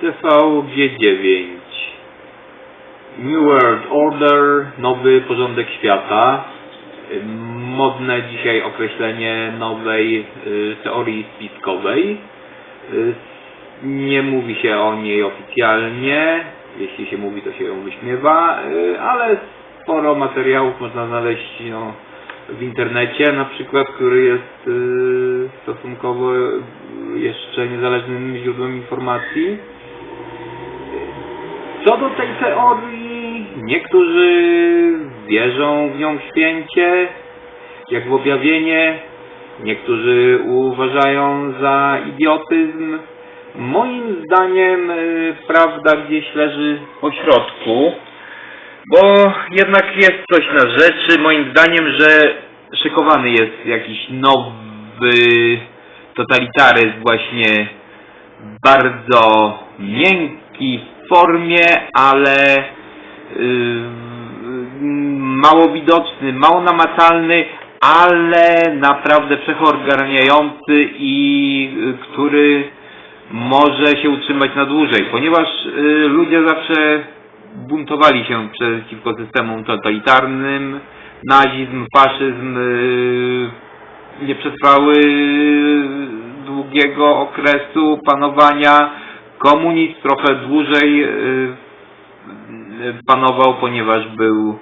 TVG9 New World Order, nowy porządek świata. Modne dzisiaj określenie nowej y, teorii spiskowej. Y, Nie mówi się o niej oficjalnie, jeśli się mówi to się ją wyśmiewa, y, ale sporo materiałów można znaleźć no, w internecie na przykład, który jest stosunkowo jeszcze niezależnym źródłem informacji. Co do tej teorii, niektórzy wierzą w nią święcie, jak w objawienie, niektórzy uważają za idiotyzm. Moim zdaniem y, prawda gdzieś leży po środku, bo jednak jest coś na rzeczy. Moim zdaniem, że szykowany jest jakiś nowy totalitaryzm właśnie bardzo miękki formie, ale mało widoczny, mało namacalny, ale naprawdę wszechogarniający i y, który może się utrzymać na dłużej, ponieważ y, ludzie zawsze buntowali się przeciwko systemom totalitarnym, nazizm, faszyzm y, nie przetrwały długiego okresu panowania. Komunizm trochę dłużej y, y, panował, ponieważ był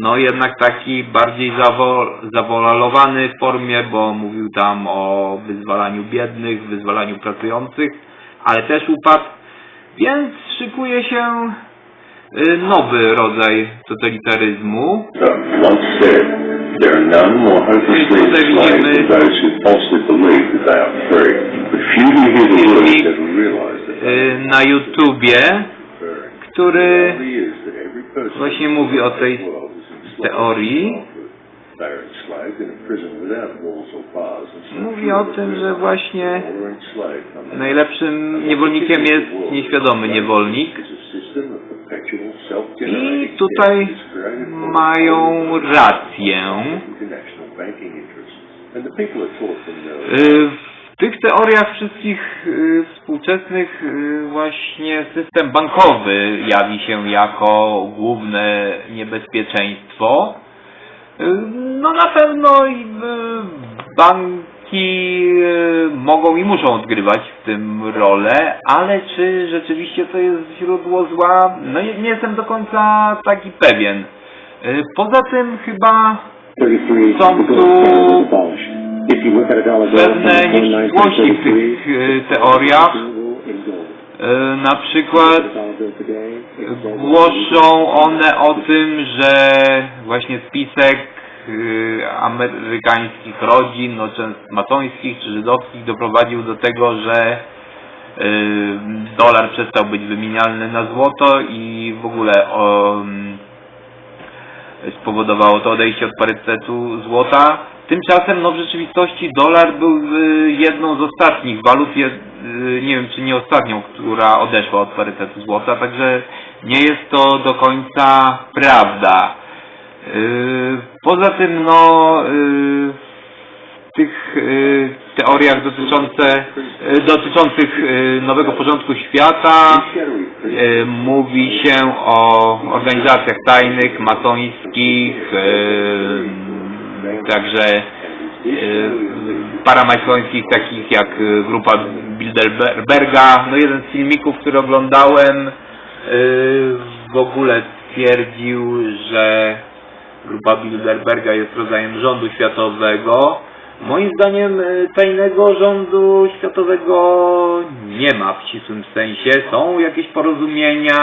no jednak taki bardziej zawo zawolalowany w formie, bo mówił tam o wyzwalaniu biednych, wyzwalaniu pracujących, ale też upadł, więc szykuje się y, nowy rodzaj totalitaryzmu. Once said, there y, na YouTubie, który właśnie mówi o tej teorii. Mówi o tym, że właśnie najlepszym niewolnikiem jest nieświadomy niewolnik. I tutaj mają rację. their Y, W tych teoriach wszystkich y, współczesnych y, właśnie system bankowy jawi się jako główne niebezpieczeństwo. Y, No na pewno banki mogą i muszą odgrywać w tym rolę, ale czy rzeczywiście to jest źródło zła? No nie, jestem do końca taki pewien. Poza tym chyba 33 Są tu pewne nieścisłości w 1933, tych y, teoriach. Y, Na przykład głoszą one o tym, że właśnie spisek y, amerykańskich rodzin, no często matońskich czy żydowskich doprowadził do tego, że dolar przestał być wymienialny na złoto i w ogóle spowodowało to odejście od parytetu złota. Tymczasem no w rzeczywistości dolar był y, jedną z ostatnich walut, je, y, nie wiem czy nie ostatnią, która odeszła od parytetu złota, także nie jest to do końca prawda. Y, Poza tym no w tych teoriach dotyczące, dotyczących nowego porządku świata mówi się o organizacjach tajnych, masońskich, także y, paramasońskich, takich jak y, grupa Bilderberga. No jeden z filmików, który oglądałem, y, w ogóle stwierdził, że grupa Bilderberga jest rodzajem rządu światowego. Moim zdaniem tajnego rządu światowego nie ma w ścisłym sensie. Są jakieś porozumienia,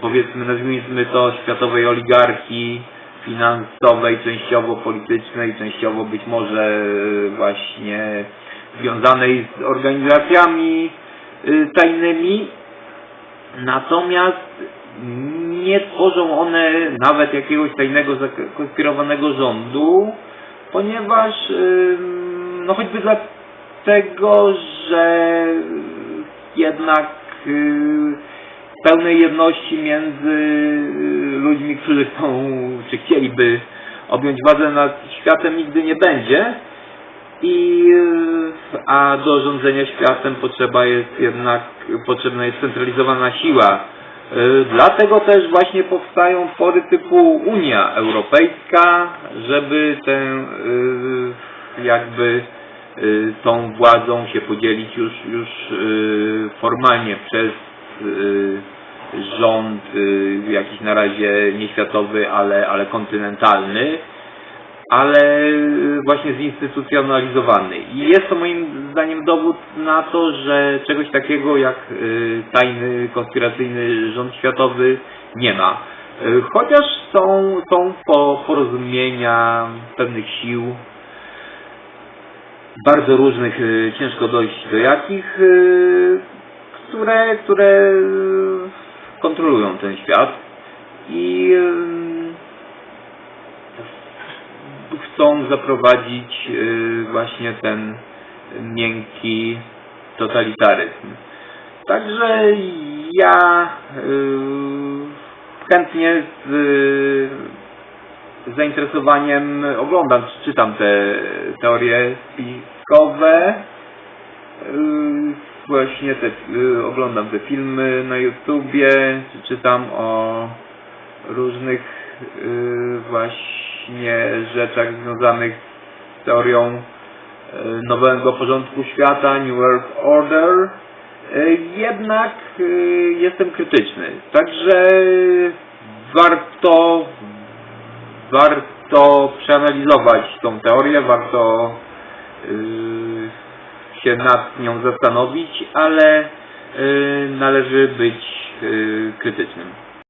powiedzmy, nazwijmy to światowej oligarchii finansowej, częściowo politycznej, częściowo być może y, właśnie związanej z organizacjami y, tajnymi. Natomiast nie tworzą one nawet jakiegoś tajnego, zakonspirowanego rządu, ponieważ ym, no choćby dlatego, że jednak y, pełnej jedności między y, ludźmi, którzy chcą, czy chcieliby objąć władzę nad światem nigdy nie będzie. I, e, a do rządzenia światem potrzeba jest jednak, potrzebna jest centralizowana siła. E, Dlatego też właśnie powstają twory typu Unia Europejska, żeby tę jakby tą władzą się podzielić już, już formalnie przez rząd e, jakiś na razie nieświatowy, ale, ale kontynentalny ale y, właśnie zinstytucjonalizowany. I jest to moim zdaniem dowód na to, że czegoś takiego jak y, tajny, konspiracyjny rząd światowy nie ma. Y, Chociaż są, są po, porozumienia pewnych sił, bardzo różnych, y, ciężko dojść do jakich, które, y, kontrolują ten świat i y, chcą zaprowadzić y, właśnie ten miękki totalitaryzm. Także ja chętnie z zainteresowaniem oglądam, czy czytam te teorie spiskowe. Właśnie te, y, oglądam te filmy na YouTubie, czy czytam o różnych y, właśnie rzeczach związanych z teorią y, nowego porządku świata, New World Order. Jednak jestem krytyczny. Także warto warto przeanalizować tą teorię, warto się nad nią zastanowić, ale y, należy być y, krytycznym.